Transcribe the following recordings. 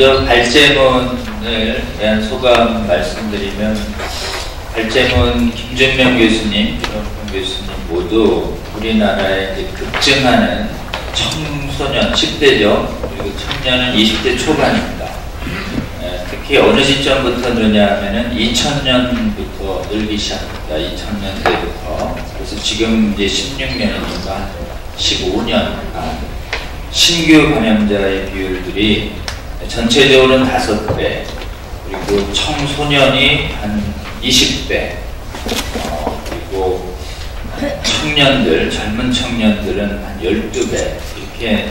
먼저 발제문을 대한 소감 말씀드리면 발제문 김준명 교수님, 김원평 교수님 모두 우리나라에 이제 급증하는 청소년 10대죠. 그리고 청년은 20대 초반입니다. 에, 특히 어느 시점부터 느냐 하면은 2000년부터 늘기 시작합니다. 2000년대부터. 그래서 지금 이제 16년이니까 15년간 신규 감염자의 비율들이 전체적으로는 5배, 그리고 청소년이 한 20배, 어, 그리고 청년들, 젊은 청년들은 한 12배, 이렇게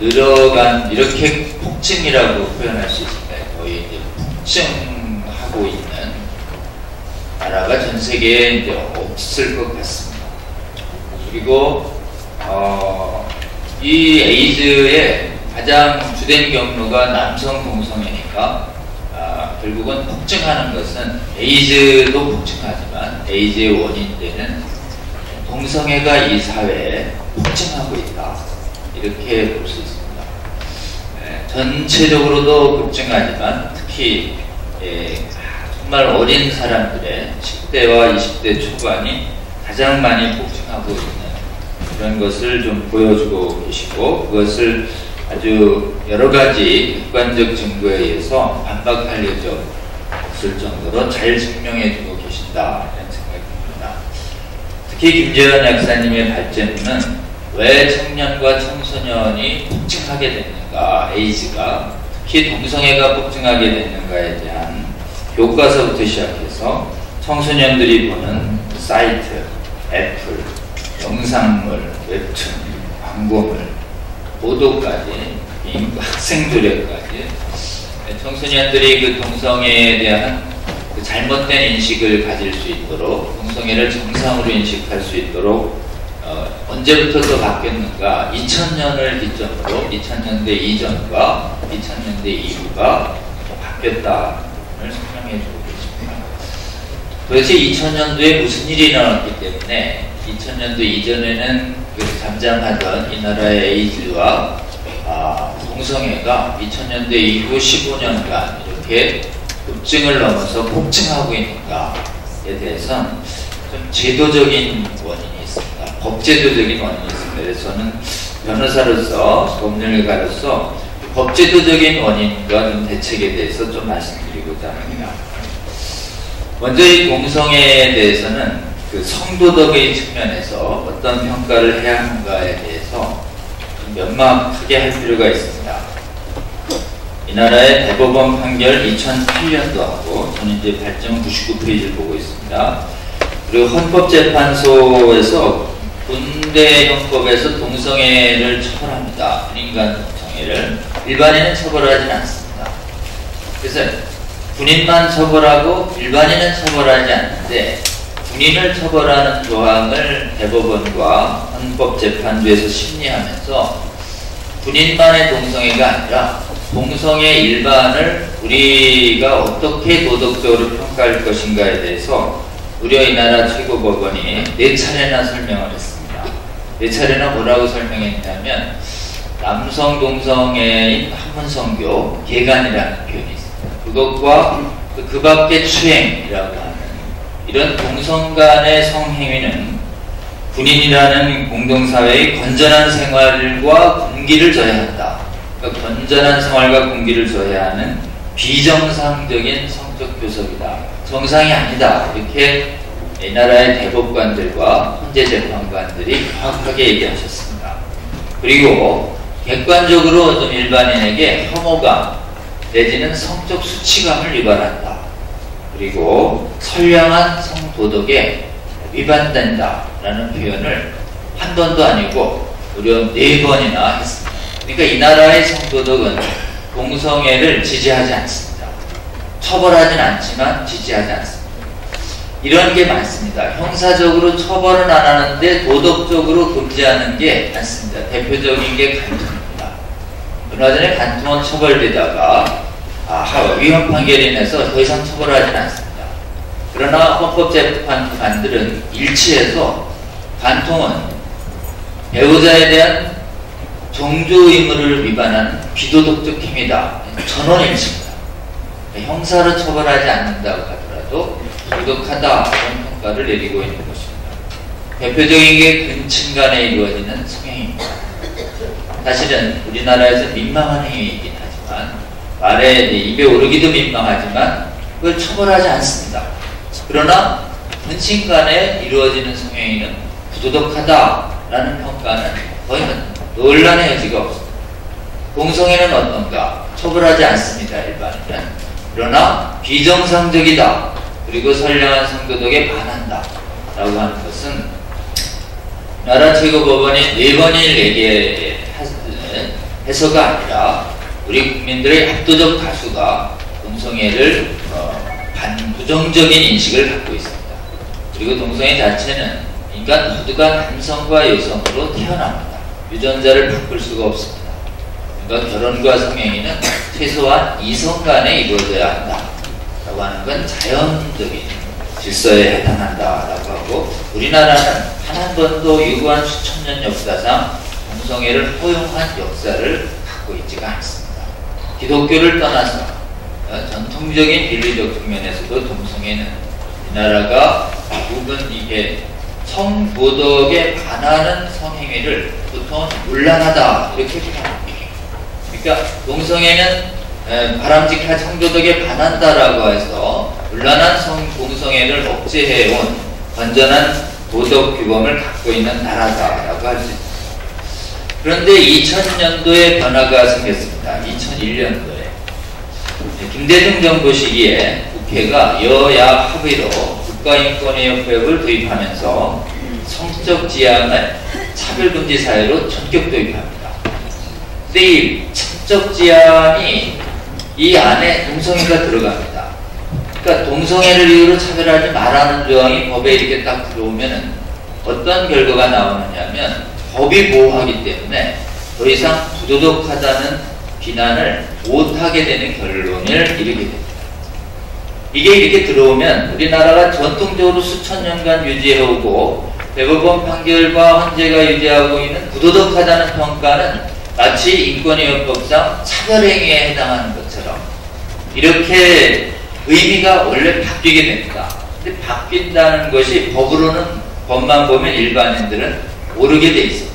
늘어간, 이렇게 폭증이라고 표현할 수 있습니다. 거의 이제 폭증하고 있는 나라가 전 세계에 이제 없을 것 같습니다. 그리고, 어, 이 에이즈의 가장 주된 경로가 남성 동성애니까 아, 결국은 폭증하는 것은 에이즈도 폭증하지만 에이즈의 원인되는 동성애가 이 사회에 폭증하고 있다 이렇게 볼 수 있습니다. 에, 전체적으로도 급증하지만 특히 에, 정말 어린 사람들의 10대와 20대 초반이 가장 많이 폭증하고 있는 그런 것을 좀 보여주고 계시고 그것을 아주 여러 가지 객관적 증거에 의해서 없을 정도로 잘 증명해 주고 계신다 이런 생각이 듭니다. 특히 김재현 약사님의 발제문은 왜 청년과 청소년이 폭증하게 됐는가 에이즈가 특히 동성애가 폭증하게 됐는가에 대한 교과서부터 시작해서 청소년들이 보는 사이트, 애플, 영상물, 웹툰, 광고물, 보도까지, 학생들에까지 청소년들이 그 동성애에 대한 그 잘못된 인식을 가질 수 있도록 동성애를 정상으로 인식할 수 있도록 어, 언제부터 또 바뀌었는가 2000년을 기점으로 2000년대 이전과 2000년대 이후가 바뀌었다를 설명해 주고 계십니다. 도대체 2000년도에 무슨 일이 일어났기 때문에 2000년도 이전에는 그 잠잠하던 이 나라의 에이즈와 아, 동성애가 2000년대 이후 15년간 이렇게 급증을 넘어서 폭증하고 있는가에 대해서는 좀 제도적인 원인이 있습니다. 법제도적인 원인이 있습니다. 그래서 저는 변호사로서 법률가로서 법제도적인 원인과 좀 대책에 대해서 좀 말씀드리고자 합니다. 먼저 이 동성애에 대해서는 그 성도덕의 측면에서 어떤 평가를 해야 하는가에 대해서 면막하게 할 필요가 있습니다. 이 나라의 대법원 판결 2008년도하고 저는 이제 발전 99페이지를 보고 있습니다. 그리고 헌법재판소에서 군대 형법에서 동성애를 처벌합니다. 인간 동성애를 일반인은 처벌하지 않습니다. 그래서 군인만 처벌하고 일반인은 처벌하지 않는데 군인을 처벌하는 조항을 대법원과 헌법재판소에서 심리하면서 군인만의 동성애가 아니라 동성애 일반을 우리가 어떻게 도덕적으로 평가할 것인가에 대해서 우리나라 최고법원이 네 차례나 설명을 했습니다. 네 차례나 뭐라고 설명했냐면 남성 동성애인 한문성교 개간이라는 표현이 있습니다. 그것과 그 밖의 추행이라고 하는 이런 동성 간의 성행위는 군인이라는 공동사회의 건전한 생활과 군기를 저해한다. 그러니까 건전한 생활과 군기를 저해하는 비정상적인 성적 교섭이다. 정상이 아니다. 이렇게 이 나라의 대법관들과 헌재 재판관들이 정확하게 얘기하셨습니다. 그리고 객관적으로 좀 일반인에게 혐오감 내지는 성적 수치감을 유발한다. 그리고 선량한 성도덕에 위반된다라는 표현을 한 번도 아니고 무려 네 번이나 했습니다. 그러니까 이 나라의 성도덕은 동성애를 지지하지 않습니다. 처벌하진 않지만 지지하지 않습니다. 이런 게 많습니다. 형사적으로 처벌은 안 하는데 도덕적으로 금지하는 게 많습니다. 대표적인 게 간통입니다. 얼마 전에 간통은 처벌되다가 아, 위헌 판결이 나서 더 이상 처벌하지는 않습니다. 그러나 헌법재판관들은 일치해서 간통은 배우자에 대한 종조 의무를 위반한 비도덕적 행위다. 전원일치입니다. 형사로 처벌하지 않는다고 하더라도 부도덕하다 이런 평가를 내리고 있는 것입니다. 대표적인 게 근친 간에 이루어지는 성행입니다. 사실은 우리나라에서 민망한 행위이긴 하지만 말에 입에 오르기도 민망하지만 그걸 처벌하지 않습니다. 그러나 근친 간에 이루어지는 성행위는 부도덕하다라는 평가는 거의 논란의 여지가 없습니다. 공성애는 어떤가? 처벌하지 않습니다. 일반인은. 그러나 비정상적이다. 그리고 선량한 성도덕에 반한다. 라고 하는 것은 나라 최고법원이 네 번을 내게 해서가 아니라 우리 국민들의 압도적 다수가 동성애를 어, 반부정적인 인식을 갖고 있습니다. 그리고 동성애 자체는 인간 모두가 남성과 여성으로 태어납니다. 유전자를 바꿀 수가 없습니다. 그러니까 결혼과 성행위는 최소한 이성 간에 이루어져야 한다. 라고 하는 건 자연적인 질서에 해당한다라고 하고 우리나라는 단 한 번도 유구한 수천 년 역사상 동성애를 허용한 역사를 갖고 있지가 않습니다. 기독교를 떠나서 어, 전통적인 인류적 측면에서도 동성애는 우리나라가 부분 이게 성도덕에 반하는 성행위를 보통 물란하다 이렇게 표현합니다. 그러니까 동성애는 바람직한 성도덕에 반한다라고 해서 물란한 성 동성애를 억제해온 건전한 도덕 규범을 갖고 있는 나라다라고 할 수 있습니다. 그런데 2000년도에 변화가 생겼습니다. 2001년도에 김대중 정부 시기에 국회가 여야 합의로 국가인권의협회를 도입하면서 성적 지향을 차별금지 사회로 전격 도입합니다. 근데 이 성적 지향이 이 안에 동성애가 들어갑니다. 그러니까 동성애를 이유로 차별하지 말라는 조항이 법에 이렇게 딱 들어오면 어떤 결과가 나오느냐면 법이 보호하기 때문에 더 이상 부도덕하다는 비난을 못하게 되는 결론을 이르게 됩니다. 이게 이렇게 들어오면 우리나라가 전통적으로 수천 년간 유지해오고 대법원 판결과 헌재가 유지하고 있는 부도덕하다는 평가는 마치 인권위헌법상 차별행위에 해당하는 것처럼 이렇게 의미가 원래 바뀌게 됩니다. 근데 바뀐다는 것이 법으로는 법만 보면 일반인들은 모르게 돼 있습니다.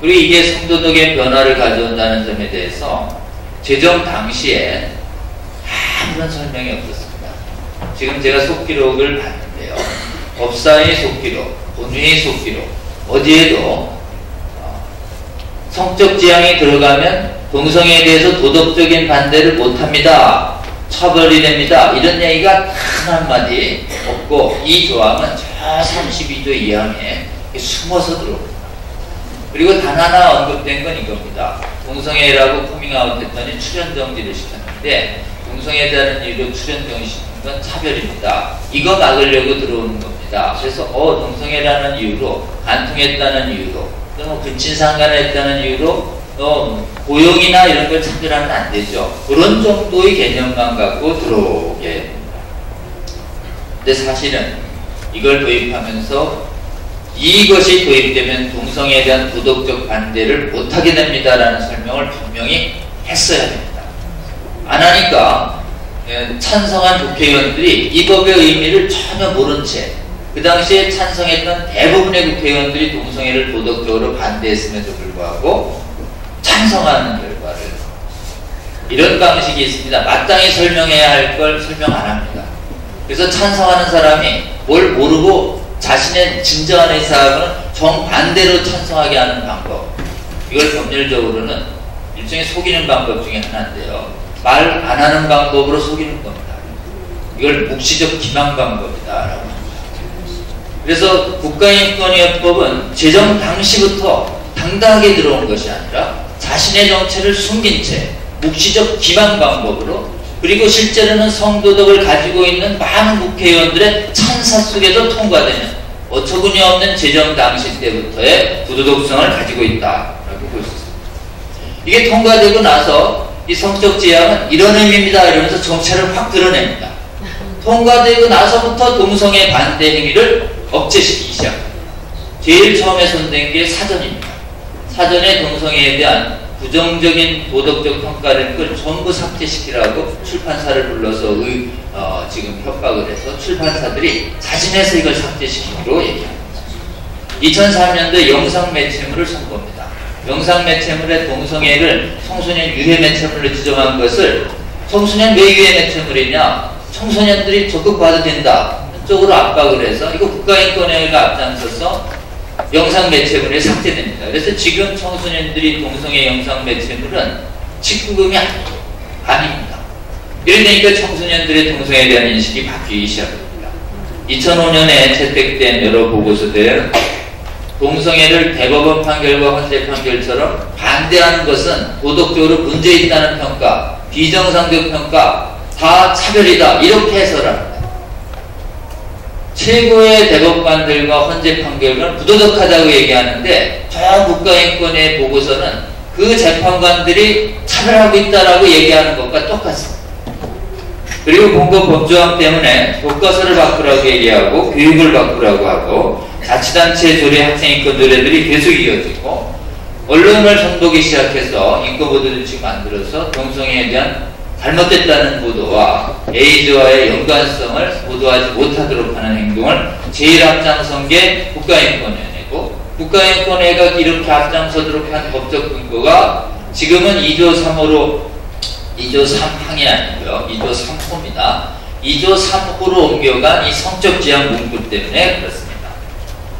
그리고 이게 성도덕의 변화를 가져온다는 점에 대해서 제정 당시에 아무런 설명이 없었습니다. 지금 제가 속기록을 봤는데요. 법사의 속기록, 본회의 속기록, 어디에도 어, 성적 지향이 들어가면 동성애에 대해서 도덕적인 반대를 못합니다. 처벌이 됩니다. 이런 얘기가 단 한마디 없고 이 조항은 저 32조 이항에 숨어서 들어옵니다. 그리고 단 하나 언급된 건 이겁니다. 동성애라고 커밍아웃 했더니 출연 정지를 시켰는데 동성애에 대한 이유로 출연 정지 이건 차별입니다. 이거 막으려고 들어오는 겁니다. 그래서 어 동성애라는 이유로 간통했다는 이유로 또는 근친상간했다는 이유로 어, 고용이나 이런 걸 차별하면 안 되죠. 그런 정도의 개념만 갖고 들어오게 됩니다. 근데 사실은 이걸 도입하면서 이것이 도입되면 동성애에 대한 도덕적 반대를 못하게 됩니다라는 설명을 분명히 했어야 됩니다. 안 하니까 예, 찬성한 국회의원들이 이 법의 의미를 전혀 모른 채 그 당시에 찬성했던 대부분의 국회의원들이 동성애를 도덕적으로 반대했음에도 불구하고 찬성하는 결과를 이런 방식이 있습니다. 마땅히 설명해야 할 걸 설명 안 합니다. 그래서 찬성하는 사람이 뭘 모르고 자신의 진정한 의사하고는 정반대로 찬성하게 하는 방법 이걸 법률적으로는 일종의 속이는 방법 중에 하나인데요. 말 안 하는 방법으로 속이는 겁니다. 이걸 묵시적 기망 방법이다라고 합니다. 그래서 국가인권위원법은 제정 당시부터 당당하게 들어온 것이 아니라 자신의 정체를 숨긴 채 묵시적 기망 방법으로 그리고 실제로는 성도덕을 가지고 있는 많은 국회의원들의 찬사 속에도 통과되는 어처구니 없는 제정 당시 때부터의 부도덕성을 가지고 있다라고 볼 수 있습니다. 이게 통과되고 나서 이 성적 지향은 이런 의미입니다. 이러면서 정체를 확 드러냅니다. 통과되고 나서부터 동성애 반대 행위를 억제시키기 시작합니다. 제일 처음에 손댄 게 사전입니다. 사전에 동성애에 대한 부정적인 도덕적 평가를 끌 전부 삭제시키라고 출판사를 불러서 의, 어, 지금 협박을 해서 출판사들이 자진해서 이걸 삭제시키기로 얘기합니다. 2003년도에 영상 매체물을 선보입니다. 영상 매체물의 동성애를 청소년 유해 매체물로 지정한 것을 청소년 왜 유해 매체물이냐? 청소년들이 적극 봐도 된다. 쪽으로 압박을 해서 이거 국가인권회가 앞장서서 영상 매체물이 삭제됩니다. 그래서 지금 청소년들이 동성애 영상 매체물은 19금이 아닙니다. 이러니까 청소년들의 동성애에 대한 인식이 바뀌기 시작합니다. 2005년에 채택된 여러 보고서들 동성애를 대법원 판결과 헌재 판결처럼 반대하는 것은 도덕적으로 문제 있다는 평가, 비정상적 평가, 다 차별이다 이렇게 해설합니다. 최고의 대법관들과 헌재 판결은 부도덕하다고 얘기하는데 저 국가인권의 보고서는 그 재판관들이 차별하고 있다라고 얘기하는 것과 똑같습니다. 그리고 공급 법조항 때문에 교과서를 바꾸라고 얘기하고 교육을 바꾸라고 하고 자치단체 조례 학생인권 노래들이 계속 이어지고 언론을 선보기 시작해서 인권보도를 지금 만들어서 동성애에 대한 잘못됐다는 보도와 에이즈와의 연관성을 보도하지 못하도록 하는 행동을 제일 앞장선 게 국가인권위원회고 국가인권회가 이렇게 앞장서도록 한 법적 근거가 지금은 2조 3호로 2조 3항이 아니고요. 2조 3호입니다. 2조 3호로 옮겨간 이 성적 지향 문구 때문에 그렇습니다.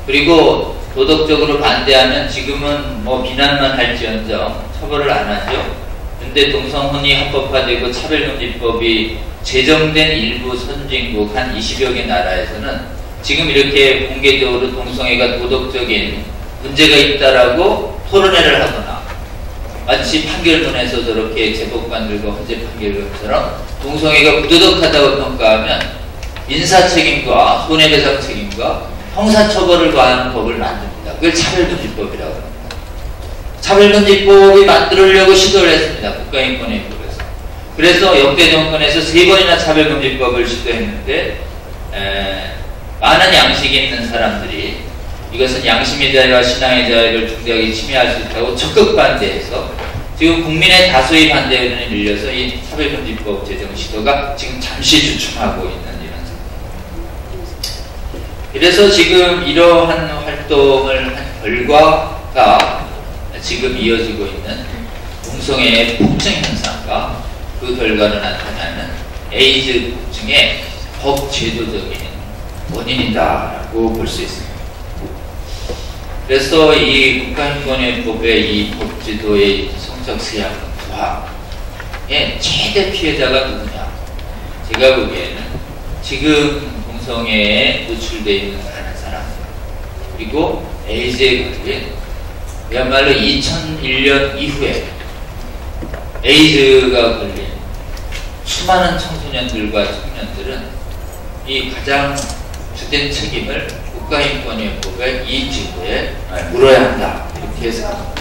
그리고 도덕적으로 반대하면 지금은 뭐 비난만 할지언정 처벌을 안 하죠. 근데 동성혼이 합법화되고 차별금지법이 제정된 일부 선진국 한 20여 개 나라에서는 지금 이렇게 공개적으로 동성애가 도덕적인 문제가 있다라고 토론회를 하거나 마치 판결문에서 저렇게 제법관들과 헌재 판결문처럼 동성애가 부도덕하다고 평가하면 인사 책임과 손해배상 책임과 형사처벌을 가하는 법을 만듭니다. 그걸 차별금지법이라고 합니다. 차별금지법이 만들려고 시도를 했습니다. 국가인권위원회에서. 그래서 역대 정권에서 세 번이나 차별금지법을 시도했는데 에, 많은 양식이 있는 사람들이 이것은 양심의 자유와 신앙의 자유를 중대하게 침해할 수 있다고 적극 반대해서 지금 국민의 다수의 반대 의견에 밀려서 이 차별금지법 제정 시도가 지금 잠시 주춤하고 있는 이런 상태입니다. 그래서 지금 이러한 활동을 한 결과가 지금 이어지고 있는 동성애의 폭증 현상과 그 결과로 나타나는 에이즈 폭증의 법제도적인 원인이다라고 볼 수 있습니다. 그래서 이 국가인권의법의 이 법제도의 성적 수양 부하의 최대 피해자가 누구냐? 제가 보기에는 지금 동성애에 노출되어 있는 많은 사람들 그리고 에이즈에 걸린 그야말로 2001년 이후에 에이즈가 걸린 수많은 청소년들과 청년들은 이 가장 주된 책임을 국가인권위원회의 이 지구에 물어야 한다. 이렇게 해서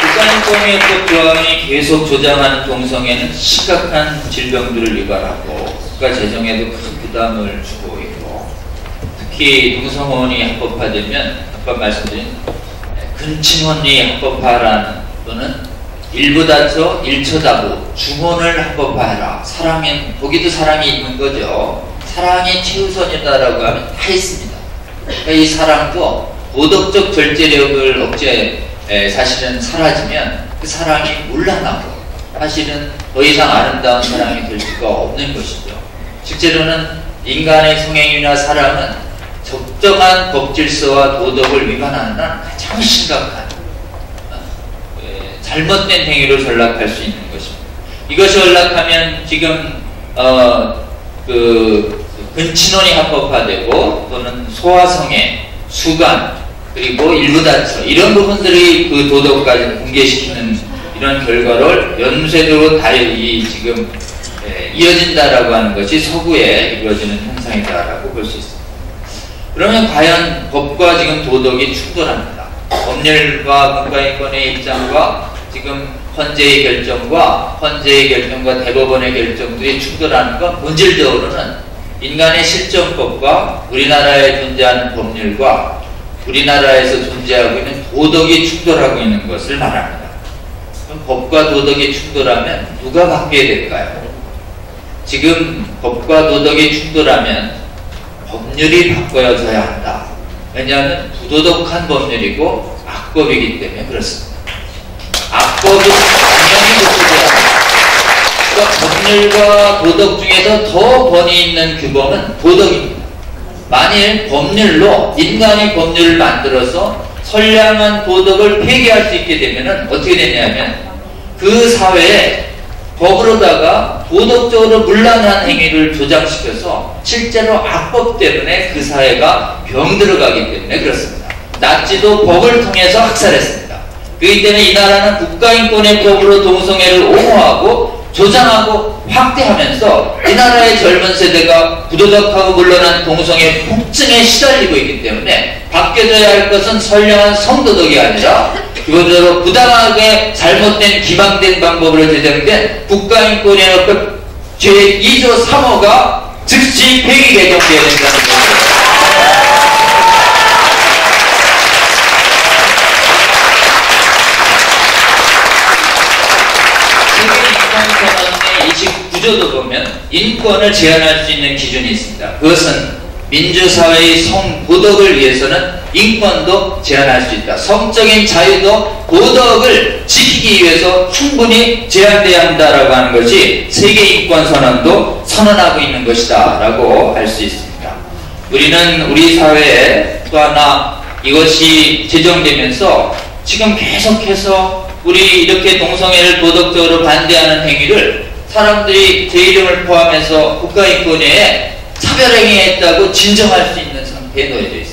국가인권위원회 조항이 계속 조장하는 동성애는 심각한 질병들을 유발하고 국가 재정에도 큰 부담을 주고 있고 특히 동성혼이 합법화되면 아까 말씀드린 근친혼이 합법화라는 또는 일부 다처 일처다부 중혼을 합법화해라 사랑엔 거기도 사랑이 있는 거죠 사랑이 최우선이다라고 하면 다 있습니다 그러니까 이 사랑도 도덕적 절제력을 억제 사실은 사라지면 그 사랑이 물러나고 사실은 더 이상 아름다운 사랑이 될 수가 없는 것이죠. 실제로는 인간의 성행위나 사랑은 적정한 법질서와 도덕을 위반하는 가장 심각한 어, 예, 잘못된 행위로 전락할 수 있는 것입니다. 이것이 전락하면 지금 어, 그 근친혼이 합법화되고 또는 소화성애, 수간 그리고 일부 다처 이런 부분들이 그 도덕까지 붕괴시키는 이런 결과를 연쇄적으로 다이 지금 이어진다라고 하는 것이 서구에 이루어지는 현상이다라고 볼 수 있습니다. 그러면 과연 법과 지금 도덕이 충돌합니다. 법률과 국가인권의 입장과 지금 헌재의 결정과 헌재의 결정과 대법원의 결정들이 충돌하는 건 본질적으로는 인간의 실정법과 우리나라에 존재하는 법률과 우리나라에서 존재하고 있는 도덕이 충돌하고 있는 것을 말합니다. 그럼 법과 도덕이 충돌하면 누가 바뀌어야 될까요? 지금 법과 도덕이 충돌하면 법률이 바꿔져야 한다. 왜냐하면 부도덕한 법률이고 악법이기 때문에 그렇습니다. 악법은 당연히 고쳐져야 합니다. 그러니까 법률과 도덕 중에서 더 권위 있는 규범은 도덕입니다. 만일 법률로 인간이 법률을 만들어서 선량한 도덕을 폐기할 수 있게 되면 어떻게 되냐면 그 사회에 법으로다가 도덕적으로 문란한 행위를 조장시켜서 실제로 악법 때문에 그 사회가 병들어가기 때문에 그렇습니다. 나치도 법을 통해서 학살했습니다. 그렇기 때문에 이 나라는 국가인권의 법으로 동성애를 옹호하고 조장하고 확대하면서 이 나라의 젊은 세대가 부도덕하고 물러난 동성애 폭증에 시달리고 있기 때문에 바뀌어져야 할 것은 선량한 성도덕이 아니라 그것으로 부당하게 잘못된 기방된 방법으로 제정된 국가인권의 법 제2조 3호가 즉시 폐기 개정되어야 된다는 인권선언의 29조도 보면 인권을 제한할 수 있는 기준이 있습니다. 그것은 민주사회의 성도덕을 위해서는 인권도 제한할 수 있다. 성적인 자유도 도덕을 지키기 위해서 충분히 제한돼야 한다라고 하는 것이 세계 인권 선언도 선언하고 있는 것이다 라고 알 수 있습니다. 우리는 우리 사회에 또 하나 이것이 제정되면서 지금 계속해서 우리 이렇게 동성애를 도덕적으로 반대하는 행위를 사람들이 제 이름을 포함해서 국가인권위에 차별행위했다고 진정할 수 있는 상태에 놓여져 있습니다.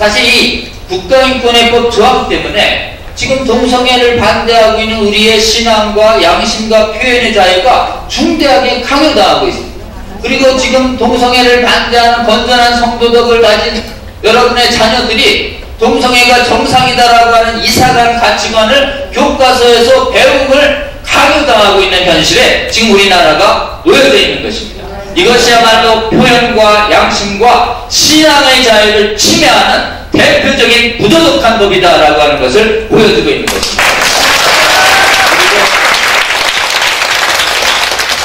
사실 이 국가인권의법 조항 때문에 지금 동성애를 반대하고 있는 우리의 신앙과 양심과 표현의 자유가 중대하게 강요당하고 있습니다. 그리고 지금 동성애를 반대하는 건전한 성도덕을 가진 여러분의 자녀들이 동성애가 정상이다라고 하는 이상한 가치관을 교과서에서 배움을 강요당하고 있는 현실에 지금 우리나라가 놓여져 있는 것입니다. 이것이야말로 표현과 양심과 신앙의 자유를 침해하는 대표적인 부도덕한 법이다라고 하는 것을 보여주고 있는 것입니다.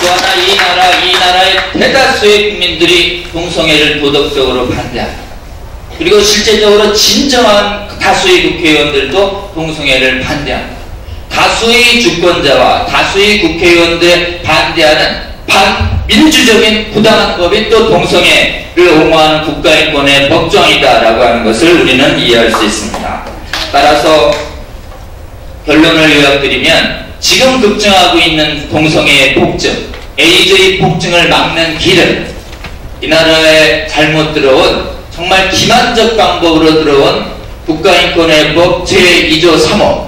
또 하나 이 나라, 이 나라의 대다수의 국민들이 동성애를 도덕적으로 반대합니다. 그리고 실제적으로 진정한 다수의 국회의원들도 동성애를 반대합니다. 다수의 주권자와 다수의 국회의원들 반대하는 반민주적인 부당한 법이 또 동성애를 옹호하는 국가인권의 법정이다라고 하는 것을 우리는 이해할 수 있습니다. 따라서 결론을 요약드리면 지금 급증하고 있는 동성애의 폭증, 에이즈의 폭증을 막는 길은 이 나라에 잘못 들어온 정말 기만적 방법으로 들어온 국가인권의 법 제2조 3호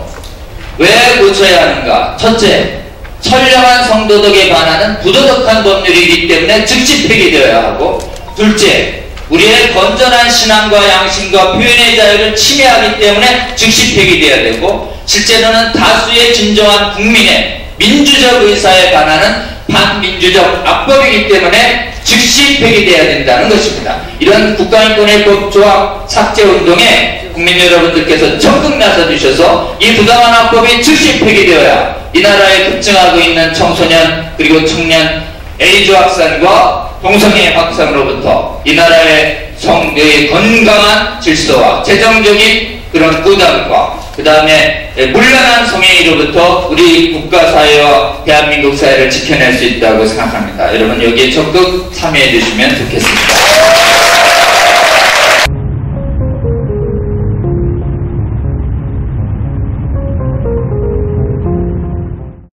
왜 고쳐야 하는가? 첫째, 선량한 성도덕에 반하는 부도덕한 법률이기 때문에 즉시 폐기되어야 하고 둘째, 우리의 건전한 신앙과 양심과 표현의 자유를 침해하기 때문에 즉시 폐기되어야 되고 실제로는 다수의 진정한 국민의 민주적 의사에 반하는 반민주적 악법이기 때문에 즉시 폐기되어야 된다는 것입니다. 이런 국가인권의 법 조합 삭제 운동에 국민 여러분들께서 적극 나서주셔서 이 부당한 악법이 즉시 폐기되어야 이 나라에 급증하고 있는 청소년 그리고 청년 에이즈 확산과 동성애 확산으로부터 이 나라의 성의 건강한 질서와 재정적인 그런 부담과 그 다음에 물란한 성행위로부터 우리 국가 사회와 대한민국 사회를 지켜낼 수 있다고 생각합니다. 여러분 여기에 적극 참여해 주시면 좋겠습니다.